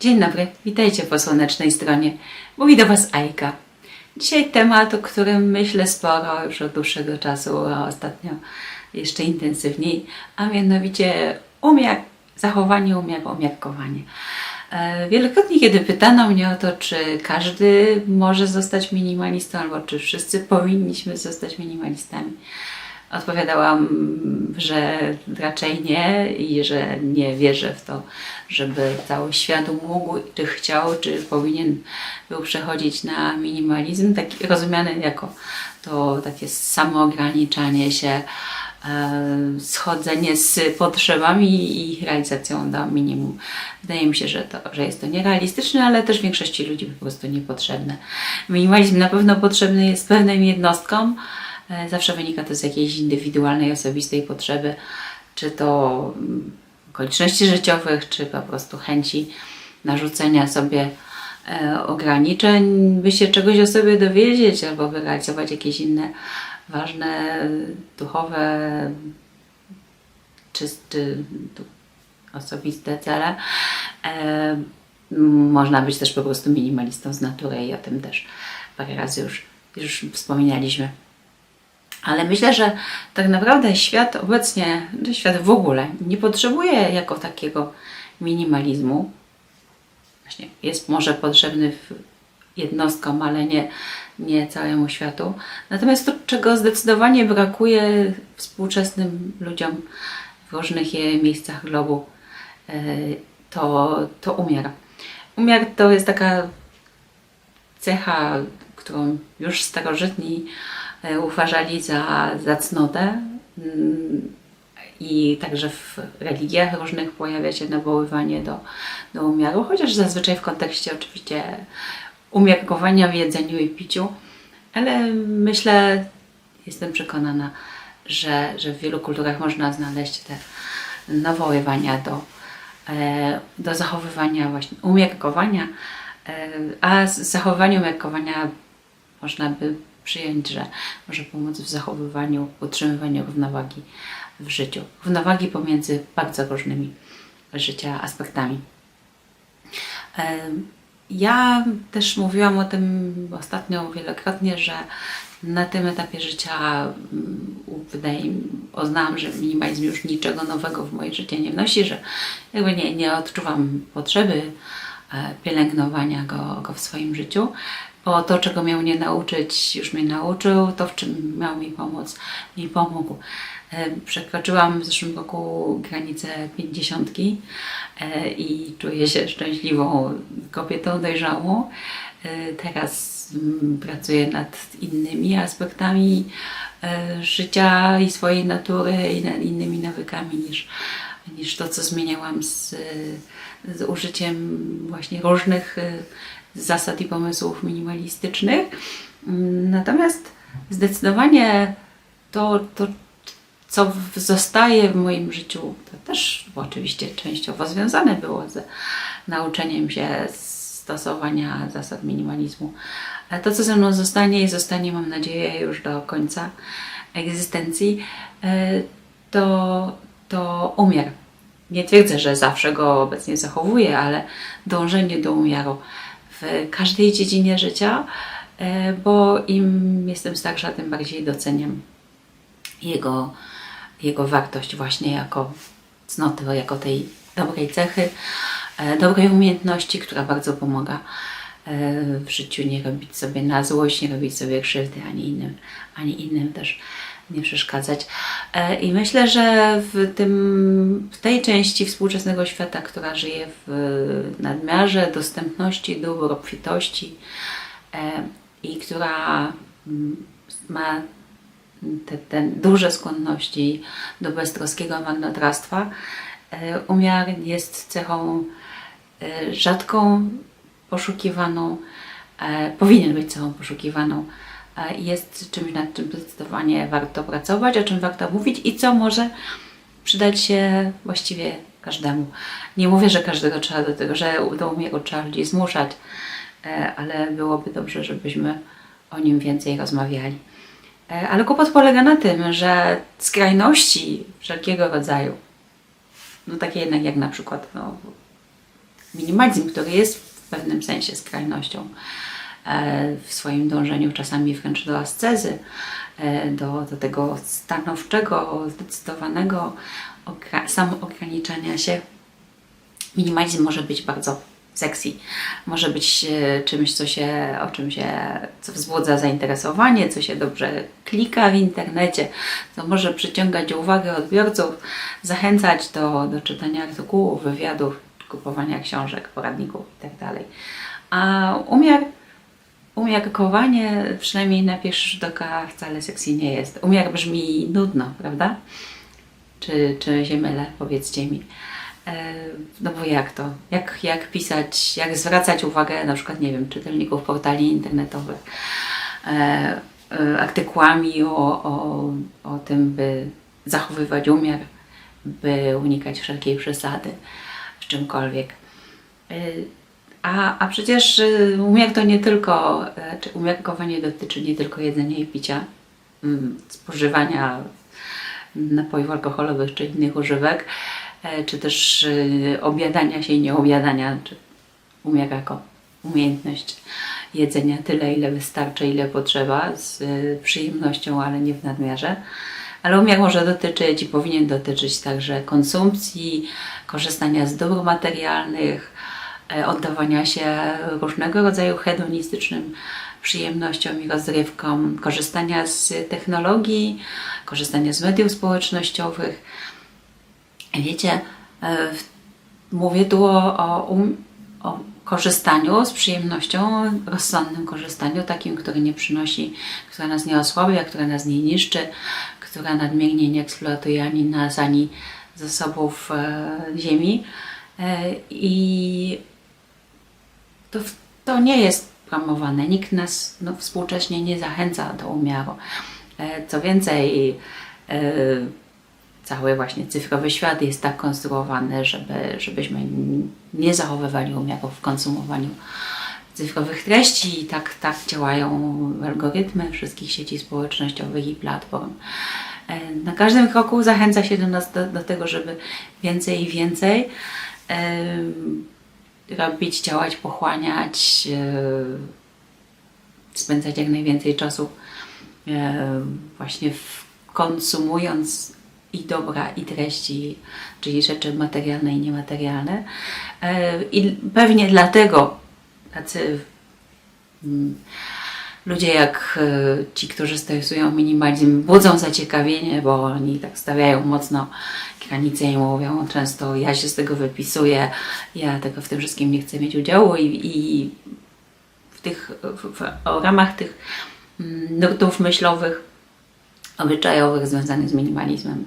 Dzień dobry, witajcie po słonecznej stronie. Mówi do Was Ajka. Dzisiaj temat, o którym myślę sporo już od dłuższego czasu, a ostatnio jeszcze intensywniej, a mianowicie umiar, zachowanie umiaru, umiarkowanie. E, Wielokrotnie, kiedy pytano mnie o to, czy każdy może zostać minimalistą, albo czy wszyscy powinniśmy zostać minimalistami, Odpowiadałam, że raczej nie i że nie wierzę w to, żeby cały świat mógł, czy chciał, czy powinien był przechodzić na minimalizm, taki rozumiany jako to takie samoograniczanie się, e, schodzenie z potrzebami i ich realizacją do minimum. Wydaje mi się, że, to, że jest to nierealistyczne, ale też większości ludzi po prostu niepotrzebne. Minimalizm na pewno potrzebny jest pewnym jednostkom, Zawsze wynika to z jakiejś indywidualnej, osobistej potrzeby, czy to mm, okoliczności życiowych, czy po prostu chęci narzucenia sobie e, ograniczeń, by się czegoś o sobie dowiedzieć albo by realizować jakieś inne ważne, duchowe czy, czy osobiste cele. E, można być też po prostu minimalistą z natury i o tym też parę razy już, już wspominaliśmy. Ale myślę, że tak naprawdę świat obecnie, świat w ogóle, nie potrzebuje jako takiego minimalizmu. Właśnie jest może potrzebny jednostkom, ale nie, nie całemu światu. Natomiast to, czego zdecydowanie brakuje współczesnym ludziom w różnych miejscach globu, e, to, to umiar. Umiar to jest taka cecha, którą już starożytni uważali za, za cnotę. Mm, I także w religiach różnych pojawia się nawoływanie do, do umiaru, chociaż zazwyczaj w kontekście oczywiście umiarkowania w jedzeniu i piciu. Ale myślę, jestem przekonana, że, że w wielu kulturach można znaleźć te nawoływania do, e, do zachowywania właśnie umiarkowania, E, A z zachowywania umiarkowania można by przyjąć, że może pomóc w zachowywaniu, utrzymywaniu równowagi w życiu. Równowagi pomiędzy bardzo różnymi życia aspektami. Ja też mówiłam o tym ostatnio wielokrotnie, że na tym etapie życia mm, wydaje mi, uznałam, że minimalizm już niczego nowego w moje życie nie wnosi, że jakby nie, nie odczuwam potrzeby e, pielęgnowania go, go w swoim życiu, bo to, czego miał mnie nauczyć, już mnie nauczył, to, w czym miał mi pomóc, mi pomógł. E, Przekroczyłam w zeszłym roku granicę pięćdziesiątki e, i czuję się szczęśliwą kobietą dojrzałą. E, Teraz mm, pracuję nad innymi aspektami życia i swojej natury i nad innymi nawykami niż, niż to, co zmieniałam z, z użyciem właśnie różnych zasad i pomysłów minimalistycznych. Natomiast zdecydowanie to, to co zostaje w moim życiu, to też oczywiście częściowo związane było z nauczeniem się stosowania zasad minimalizmu. Ale to, co ze mną zostanie i zostanie, mam nadzieję, już do końca egzystencji, e, to, to umiar. Nie twierdzę, że zawsze go obecnie zachowuję, ale dążenie do umiaru w każdej dziedzinie życia, e, bo im jestem starsza, tym bardziej doceniam jego, jego wartość właśnie jako cnoty, jako tej dobrej cechy, e, dobrej umiejętności, która bardzo pomaga e, w życiu nie robić sobie na złość, nie robić sobie krzywdy ani innym, ani innym też nie przeszkadzać. E, I myślę, że w, tym, w tej części współczesnego świata, która żyje w nadmiarze dostępności, dóbr, obfitości e, i która mm, ma te, te duże skłonności do beztroskiego marnotrawstwa, e, umiar jest cechą rzadką, poszukiwaną, powinien być cechą poszukiwaną. E, Jest czymś, nad czym zdecydowanie warto pracować, o czym warto mówić i co może przydać się właściwie każdemu. Nie mówię, że każdego trzeba do tego, że do umiaru trzeba ludzi zmuszać, e, ale byłoby dobrze, żebyśmy o nim więcej rozmawiali. E, Ale kłopot polega na tym, że skrajności wszelkiego rodzaju, no takie jednak jak na przykład no, minimalizm, który jest w pewnym sensie skrajnością w swoim dążeniu, czasami wręcz do ascezy, e, do, do tego stanowczego, zdecydowanego samoograniczania się. Minimalizm może być bardzo sexy, może być e, czymś, co się, o czym się, co wzbudza zainteresowanie, co się dobrze klika w internecie, co może przyciągać uwagę odbiorców, zachęcać do, do czytania artykułów, wywiadów, kupowania książek, poradników itd. A umiar Umiarkowanie, przynajmniej na pierwszy rzut oka, wcale sexy nie jest. Umiar brzmi nudno, prawda? Czy, czy się mylę? Powiedzcie mi. E, No bo jak to? Jak, jak pisać, jak zwracać uwagę na przykład, nie wiem, czytelników portali internetowych e, e, artykułami o, o, o tym, by zachowywać umiar, by unikać wszelkiej przesady w czymkolwiek. A, a przecież y, umiar to nie tylko, e, czy umiarkowanie dotyczy nie tylko jedzenia i picia, mm, spożywania napojów alkoholowych czy innych używek, e, czy też y, obiadania się i nieobiadania, czy umiar jako umiejętność jedzenia tyle, ile wystarczy, ile potrzeba, z y, przyjemnością, ale nie w nadmiarze. Ale umiar może dotyczyć i powinien dotyczyć także konsumpcji, korzystania z dóbr materialnych, oddawania się różnego rodzaju hedonistycznym przyjemnościom i rozrywkom, korzystania z technologii, korzystania z mediów społecznościowych. Wiecie, e, mówię tu o, o, um, o korzystaniu z przyjemnością, rozsądnym korzystaniu, takim, który nie przynosi, które nas nie osłabia, które nas nie niszczy, która nadmiernie nie eksploatuje ani nas, ani zasobów e, ziemi. E, I to, to nie jest promowane. Nikt nas no, współcześnie nie zachęca do umiaru. E, Co więcej, e, cały właśnie cyfrowy świat jest tak konstruowany, żeby, żebyśmy nie zachowywali umiaru w konsumowaniu cyfrowych treści. I tak, tak działają algorytmy wszystkich sieci społecznościowych i platform. E, Na każdym kroku zachęca się do nas do, do tego, żeby więcej i więcej em, robić, działać, pochłaniać, e, spędzać jak najwięcej czasu e, właśnie konsumując i dobra, i treści, czyli rzeczy materialne i niematerialne. E, I pewnie dlatego tacy mm, ludzie jak e, ci, którzy stosują minimalizm, budzą zaciekawienie, bo oni tak stawiają mocno granice i mówią często, ja się z tego wypisuję, ja tego w tym wszystkim nie chcę mieć udziału i, i w tych, w, w, w ramach tych mm, nurtów myślowych, obyczajowych związanych z minimalizmem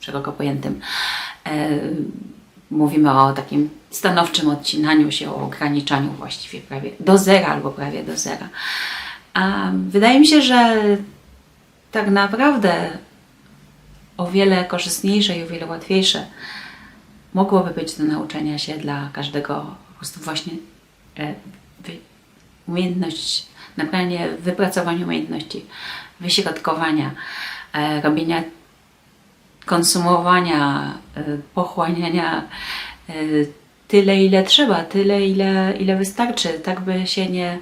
szeroko pojętym, e, mówimy o takim stanowczym odcinaniu się, o ograniczaniu właściwie prawie do zera albo prawie do zera. A wydaje mi się, że tak naprawdę o wiele korzystniejsze i o wiele łatwiejsze mogłoby być do nauczenia się dla każdego po prostu właśnie e, umiejętność, nabranie, wypracowanie umiejętności wyśrodkowania, e, robienia, konsumowania, e, pochłaniania tyle, ile trzeba, tyle, ile, ile wystarczy, tak by się nie,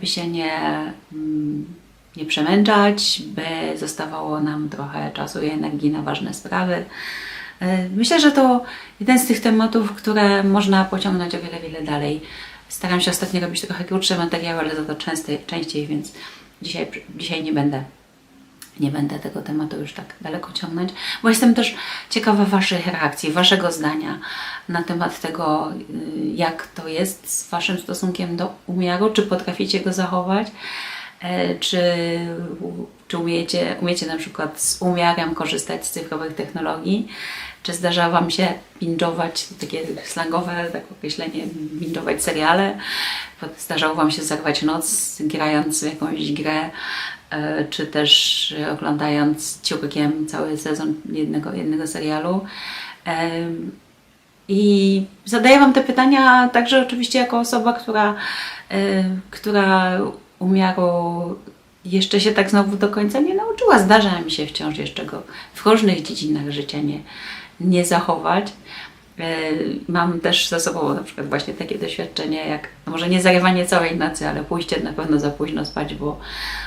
by się nie, mm, nie przemęczać, by zostawało nam trochę czasu i energii na ważne sprawy. E, Myślę, że to jeden z tych tematów, które można pociągnąć o wiele, wiele dalej. Staram się ostatnio robić trochę krótsze materiały, ale za to częściej, częściej więc dzisiaj, dzisiaj nie będę nie będę tego tematu już tak daleko ciągnąć, bo jestem też ciekawa Waszych reakcji, Waszego zdania na temat tego, y, jak to jest z Waszym stosunkiem do umiaru, czy potraficie go zachować, e, czy, czy umiecie, umiecie na przykład z umiarem korzystać z cyfrowych technologii, czy zdarza Wam się binge'ować, takie slangowe tak określenie, binge'ować seriale, zdarzało Wam się zarwać noc grając w jakąś grę, czy też e, oglądając ciurkiem cały sezon jednego, jednego serialu. Em, I zadaję Wam te pytania także oczywiście jako osoba, która, e, która umiaru jeszcze się tak znowu do końca nie nauczyła. Zdarza mi się wciąż jeszcze go w różnych dziedzinach życia nie, nie zachować. E, Mam też za sobą na przykład właśnie takie doświadczenie, jak no może nie zarywanie całej nocy, ale pójście na pewno za późno spać, bo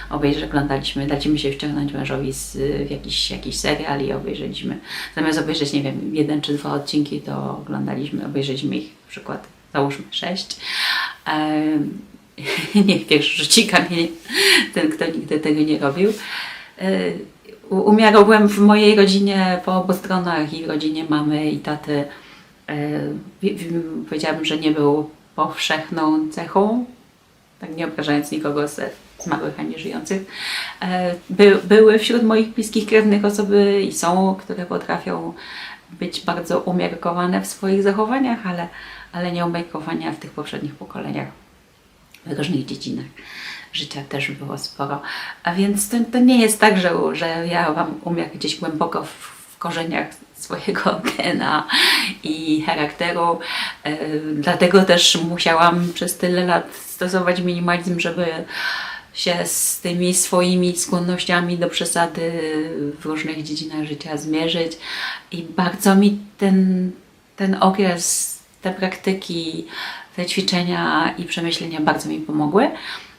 obejrzeć oglądaliśmy, daliśmy się wciągnąć mężowi z, w jakiś, jakiś serial i obejrzeliśmy, zamiast obejrzeć, nie wiem, jeden czy dwa odcinki, to oglądaliśmy, obejrzeliśmy ich na przykład, załóżmy sześć. Em, Niech pierwszy rzuci kamień ten, kto nigdy tego nie robił. E, u- Umiarowłem w mojej rodzinie po obu stronach i w rodzinie mamy i taty. E, wi- wi- Powiedziałabym, że nie był powszechną cechą, tak nie obrażając nikogo z zmarłych ani żyjących. E, By, były wśród moich bliskich krewnych osoby i są, które potrafią być bardzo umiarkowane w swoich zachowaniach, ale, ale nie umiarkowania w tych poprzednich pokoleniach w różnych dziedzinach życia też było sporo. A więc to, to nie jest tak, że, że ja mam umiar gdzieś głęboko w, w korzeniach swojego gena i charakteru. E, dlatego też musiałam przez tyle lat stosować minimalizm, żeby się z tymi swoimi skłonnościami do przesady w różnych dziedzinach życia zmierzyć. I bardzo mi ten, ten okres, te praktyki, te ćwiczenia i przemyślenia bardzo mi pomogły.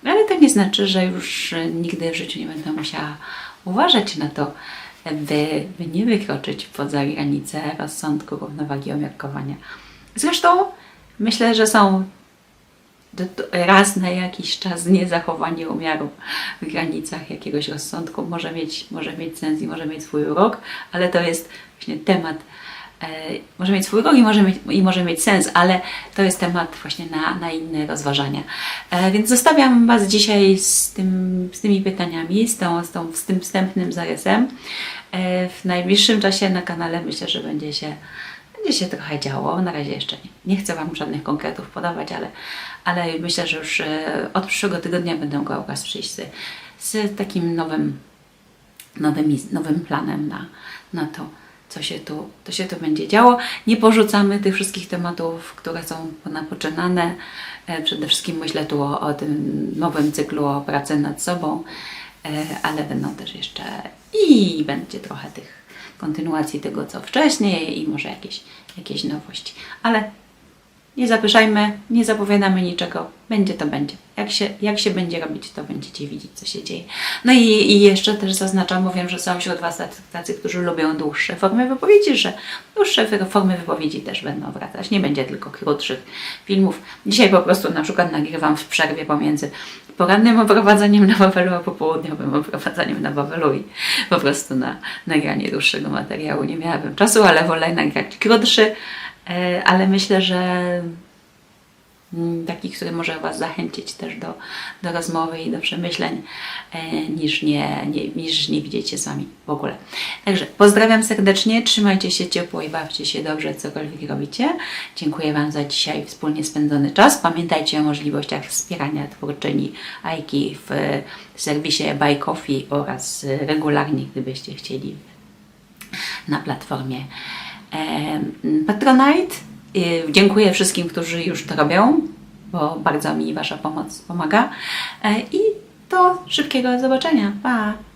Ale to nie znaczy, że już nigdy w życiu nie będę musiała uważać na to, by, by nie wykroczyć poza granice rozsądku, równowagi, umiarkowania. Zresztą myślę, że są raz na jakiś czas niezachowanie umiaru w granicach jakiegoś rozsądku może mieć, może mieć sens i może mieć swój urok, ale to jest właśnie temat, e, może mieć swój urok i może mieć, i może mieć sens, ale to jest temat właśnie na, na inne rozważania. E, więc zostawiam Was dzisiaj z, tym, z tymi pytaniami, z, tą, z, tą, z tym wstępnym zarysem. E, w najbliższym czasie na kanale myślę, że będzie się będzie się trochę działo. Na razie jeszcze nie, nie chcę Wam żadnych konkretów podawać, ale, ale myślę, że już e, od przyszłego tygodnia będę go Was przyjść z, z takim nowym, nowym, nowym planem na, na to, co się, tu, to się tu będzie działo. Nie porzucamy tych wszystkich tematów, które są napoczynane. E, Przede wszystkim myślę tu o, o tym nowym cyklu o pracy nad sobą, ale będą też jeszcze i będzie trochę tych kontynuacji tego, co wcześniej i może jakieś, jakieś nowości. Ale nie zapyszajmy, nie zapowiadamy niczego. Będzie to będzie. Jak się, jak się będzie robić, to będziecie widzieć, co się dzieje. No i, i jeszcze też zaznaczam, bo wiem, że są wśród Was tacy, którzy lubią dłuższe formy wypowiedzi, że dłuższe formy wypowiedzi też będą wracać. Nie będzie tylko krótszych filmów. Dzisiaj po prostu na przykład nagrywam w przerwie pomiędzy porannym oprowadzeniem na Wawelu, a popołudniowym oprowadzeniem na Wawelu i po prostu na nagranie dłuższego materiału nie miałabym czasu, ale wolę nagrać krótszy, e, ale myślę, że mm, taki, który może Was zachęcić też do, do rozmowy i do przemyśleń, e, niż nie, nie, niż nie widzieć się z Wami w ogóle. Także pozdrawiam serdecznie, trzymajcie się ciepło i bawcie się dobrze, cokolwiek robicie. Dziękuję Wam za dzisiaj wspólnie spędzony czas. Pamiętajcie o możliwościach wspierania twórczyni Aiki w serwisie Buy Coffee oraz regularnie, gdybyście chcieli na platformie Patronite. Y, Dziękuję wszystkim, którzy już to robią, bo bardzo mi Wasza pomoc pomaga. E, I do szybkiego zobaczenia. Pa!